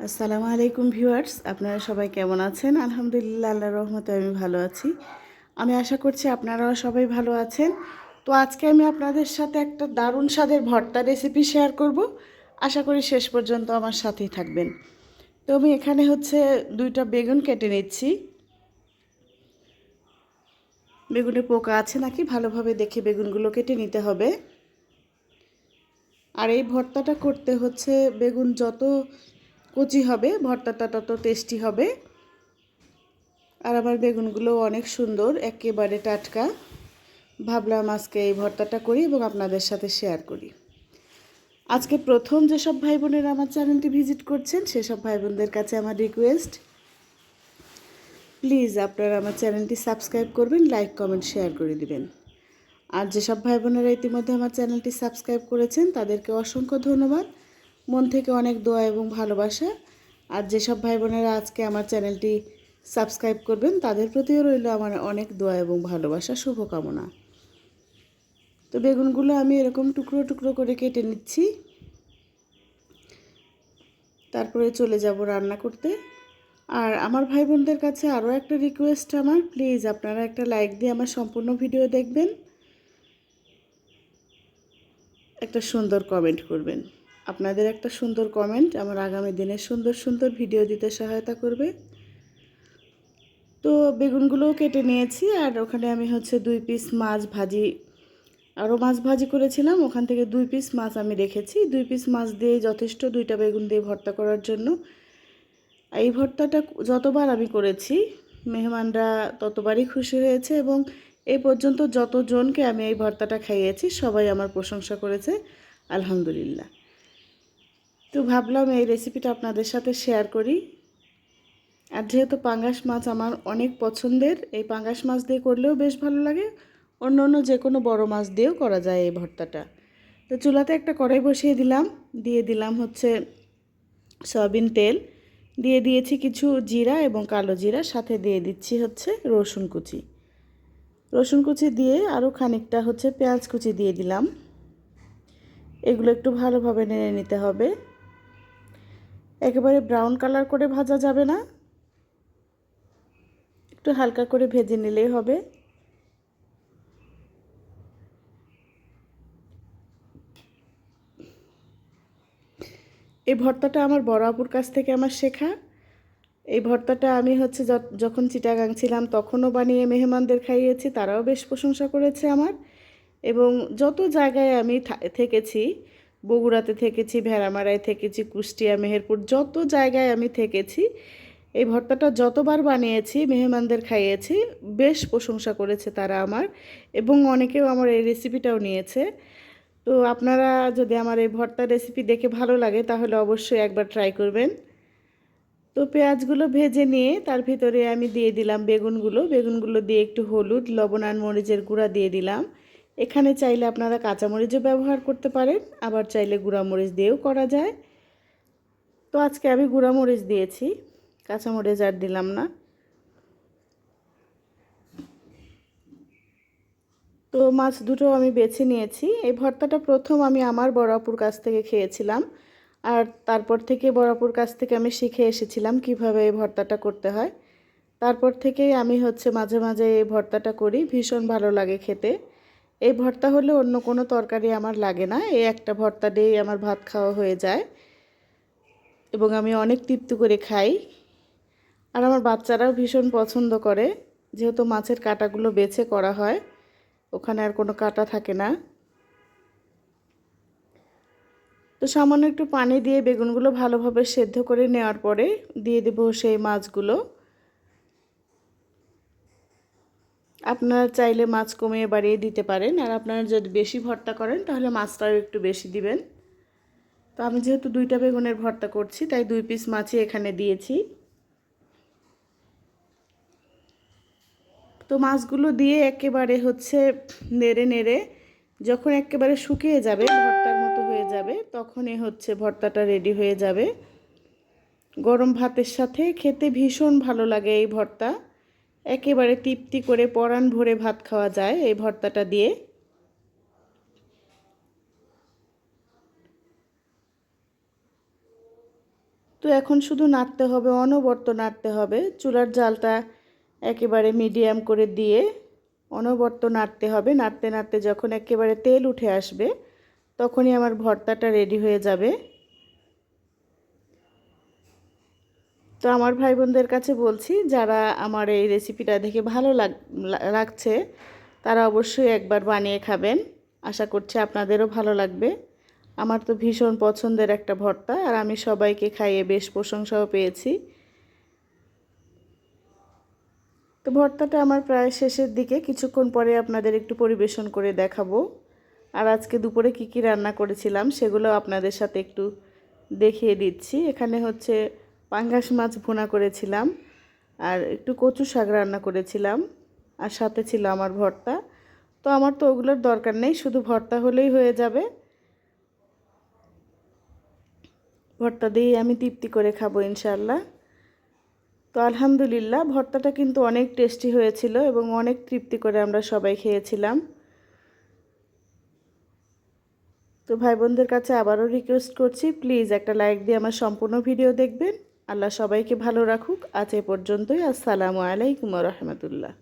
আসসালামু আলাইকুম ভিউয়ার্স, আপনারা সবাই কেমন আছেন? আলহামদুলিল্লাহ আল্লাহ রহমতে আমি ভালো আছি। আমি আশা করছি আপনারাও সবাই ভালো আছেন। তো আজকে আমি আপনাদের সাথে একটা দারুণ স্বাদের ভর্তা রেসিপি শেয়ার করব। আশা করি শেষ পর্যন্ত আমার সাথেই থাকবেন। তো আমি এখানে হচ্ছে দুইটা বেগুন কেটে নিচ্ছি। বেগুনে পোকা আছে নাকি? ভালোভাবে দেখে বেগুনগুলো কেটে নিতে হবে। আর এই ভর্তাটা করতে হচ্ছে বেগুন যত কচি হবে, ভর্তাটা তত টেস্টি হবে। আর আমার বেগুনগুলো অনেক সুন্দর, একেবারে টাটকা। ভাবলাম আজকে এই ভর্তাটা করি এবং আপনাদের সাথে শেয়ার করি। আজকে প্রথম যেসব ভাই বোনেরা আমার চ্যানেলটি ভিজিট করছেন, সেসব ভাই বোনদের কাছে আমার রিকোয়েস্ট প্লিজ আপনারা আমার চ্যানেলটি সাবস্ক্রাইব করবেন লাইক কমেন্ট শেয়ার করে দিবেন। আর যেসব ভাই বোনেরা ইতিমধ্যে আমার চ্যানেলটি সাবস্ক্রাইব করেছেন, তাদেরকে অসংখ্য ধন্যবাদ। মন থেকে অনেক দোয়া এবং ভালোবাসা। আর যেসব ভাই বোনেরা আজকে আমার চ্যানেলটি সাবস্ক্রাইব করবেন, তাদের প্রতিও রইল আমার অনেক দোয়া এবং ভালোবাসা, শুভকামনা। তো বেগুনগুলো আমি এরকম টুকরো টুকরো করে কেটে নিচ্ছি। তারপরে চলে যাব রান্না করতে। আর আমার ভাই বোনদের কাছে আরও একটা রিকোয়েস্ট আমার প্লিজ আপনারা একটা লাইক দিয়ে আমার সম্পূর্ণ ভিডিও দেখবেন। একটা সুন্দর কমেন্ট করবেন। আপনাদের একটা সুন্দর কমেন্ট আমার আগামী দিনে সুন্দর সুন্দর ভিডিও দিতে সহায়তা করবে। তো বেগুনগুলোও কেটে নিয়েছি, আর ওখানে আমি হচ্ছে দুই পিস মাছ ভাজি, আরও মাছ ভাজি করেছিলাম। ওখান থেকে দুই পিস মাছ আমি রেখেছি। দুই পিস মাছ দিয়ে যথেষ্ট দুইটা বেগুন দিয়ে ভর্তা করার জন্য। এই ভর্তাটা যতবার আমি করেছি, মেহমানরা ততবারই খুশি হয়েছে এবং এ পর্যন্ত যতজনকে আমি এই ভর্তাটা খাইয়েছি, সবাই আমার প্রশংসা করেছে। আলহামদুলিল্লাহ। তো ভাবলাম এই রেসিপিটা আপনাদের সাথে শেয়ার করি। আর যেহেতু পাঙ্গাস মাছ আমার অনেক পছন্দের, এই পাঙ্গাস মাছ দিয়ে করলেও বেশ ভালো লাগে। অন্য অন্য যে কোনো বড় মাছ দিয়েও করা যায় এই ভর্তাটা। তো চুলাতে একটা কড়াই বসিয়ে দিলাম। দিয়ে দিলাম হচ্ছে সয়াবিন তেল। দিয়ে দিয়েছি কিছু জিরা এবং কালো জিরা। সাথে দিয়ে দিচ্ছি হচ্ছে রসুন কুচি। রসুন কুচি দিয়ে আরও খানিকটা হচ্ছে পেঁয়াজ কুচি দিয়ে দিলাম। এগুলো একটু ভালোভাবে নেড়ে নিতে হবে। একেবারে ব্রাউন কালার করে ভাজা যাবে না। একটু হালকা করে ভেজে নিলেই হবে। এই ভর্তাটা আমার বড় আপুর কাছ থেকে আমার শেখা। এই ভর্তাটা আমি হচ্ছে যখন চিটাগাং ছিলাম তখনও বানিয়ে মেহমানদের খাইয়েছি, তারাও বেশ প্রশংসা করেছে আমার। এবং যত জায়গায় আমি থেকেছি বগুড়াতে থেকেছি, ভেড়ামারায় থেকেছি, কুষ্টিয়া, মেহেরপুর, যত জায়গায় আমি থেকেছি, এই ভর্তাটা যতবার বানিয়েছি, মেহমানদের খাইয়েছি, বেশ প্রশংসা করেছে তারা আমার এবং অনেকেও আমার এই রেসিপিটাও নিয়েছে। তো আপনারা যদি আমার এই ভর্তার রেসিপি দেখে ভালো লাগে, তাহলে অবশ্যই একবার ট্রাই করবেন। তো পেঁয়াজগুলো ভেজে নিয়ে, তার ভিতরে আমি দিয়ে দিলাম বেগুনগুলো। বেগুনগুলো দিয়ে একটু হলুদ, লবণ আর মরিচের গুঁড়া দিয়ে দিলাম। এখানে চাইলে আপনারা কাঁচামরিচও ব্যবহার করতে পারেন, আবার চাইলে গুঁড়ামরিচ দিয়েও করা যায়। তো আজকে আমি গুঁড়ামরিচ দিয়েছি, কাঁচামরিচ আর দিলাম না। তো মাছ দুটো আমি বেছে নিয়েছি, এই ভর্তাটা প্রথম আমি আমার বড়াপুর কাছ থেকে খেয়েছিলাম, আর তারপর থেকে বড়াপুর কাছ থেকে আমি শিখে এসেছিলাম কীভাবে এই ভর্তাটা করতে হয়। তারপর থেকেই আমি হচ্ছে মাঝে মাঝে এই ভর্তাটা করি, ভীষণ ভালো লাগে খেতে। এই ভর্তা হলে অন্য কোনো তরকারি আমার লাগে না। এই একটা ভর্তা দিয়েই আমার ভাত খাওয়া হয়ে যায়। এবং আমি অনেক তৃপ্ত করে খাই। আর আমার বাচ্চারাও ভীষণ পছন্দ করে। যেহেতু মাছের কাটাগুলো বেছে করা হয়, ওখানে আর কোনো কাটা থাকে না। তো সামান্য একটু পানি দিয়ে বেগুনগুলো ভালোভাবে সেদ্ধ করে নেওয়ার পরে দিয়ে দেবো সেই মাছগুলো। আপনারা চাইলে মাছ কমিয়ে বাড়িয়ে দিতে পারেন। আর আপনারা যদি বেশি ভর্তা করেন, তাহলে মাছটাও একটু বেশি দিবেন। তো আমি যেহেতু দুইটা বেগুনের ভর্তা করছি, তাই দুই পিস মাছই এখানে দিয়েছি। তো মাছগুলো দিয়ে একেবারে হচ্ছে নেড়ে নেড়ে যখন একেবারে শুকিয়ে যাবে, ভর্তার মতো হয়ে যাবে, তখনই হচ্ছে ভর্তাটা রেডি হয়ে যাবে। গরম ভাতের সাথে খেতে ভীষণ ভালো লাগে এই ভর্তা। একেবারে তৃপ্তি করে পরাণ ভরে ভাত খাওয়া যায় এই ভর্তাটা দিয়ে। তো এখন শুধু নাড়তে হবে, অনবর্ত নাড়তে হবে। চুলার জালটা একেবারে মিডিয়াম করে দিয়ে অনবর্ত নাড়তে হবে। নাড়তে নাড়তে যখন একেবারে তেল উঠে আসবে, তখনই আমার ভর্তাটা রেডি হয়ে যাবে। তো আমার ভাই বোনদের কাছে বলছি, যারা আমার এই রেসিপিটা দেখে ভালো লাগছে, তারা অবশ্যই একবার বানিয়ে খাবেন। আশা করছি আপনাদেরও ভালো লাগবে। আমার তো ভীষণ পছন্দের একটা ভর্তা, আর আমি সবাইকে খাইয়ে বেশ প্রশংসাও পেয়েছি। তো ভর্তাটা আমার প্রায় শেষের দিকে, কিছুক্ষণ পরে আপনাদের একটু পরিবেশন করে দেখাবো। আর আজকে দুপুরে কি কি রান্না করেছিলাম, সেগুলো আপনাদের সাথে একটু দেখিয়ে দিচ্ছি। এখানে হচ্ছে পাঙ্গাস মাছ ভুনা করেছিলাম আর একটু কচু শাক রান্না করেছিলাম আর সাথে ছিল আমার ভর্তা। তো আমার তো ওগুলোর দরকার নেই, শুধু ভর্তা হলেই হয়ে যাবে। ভর্তা দিয়েই আমি তৃপ্তি করে খাব ইনশাল্লাহ তো আলহামদুলিল্লাহ, ভর্তাটা কিন্তু অনেক টেস্টি হয়েছিল এবং অনেক তৃপ্তি করে আমরা সবাই খেয়েছিলাম। তো ভাই বোনদের কাছে আবারও রিকোয়েস্ট করছি প্লিজ একটা লাইক দিয়ে আমার সম্পূর্ণ ভিডিও দেখবেন। আল্লাহ সবাইকে ভালো রাখুক। আজ এ পর্যন্তই। আসসালামু আলাইকুম রহমতুল্লাহ।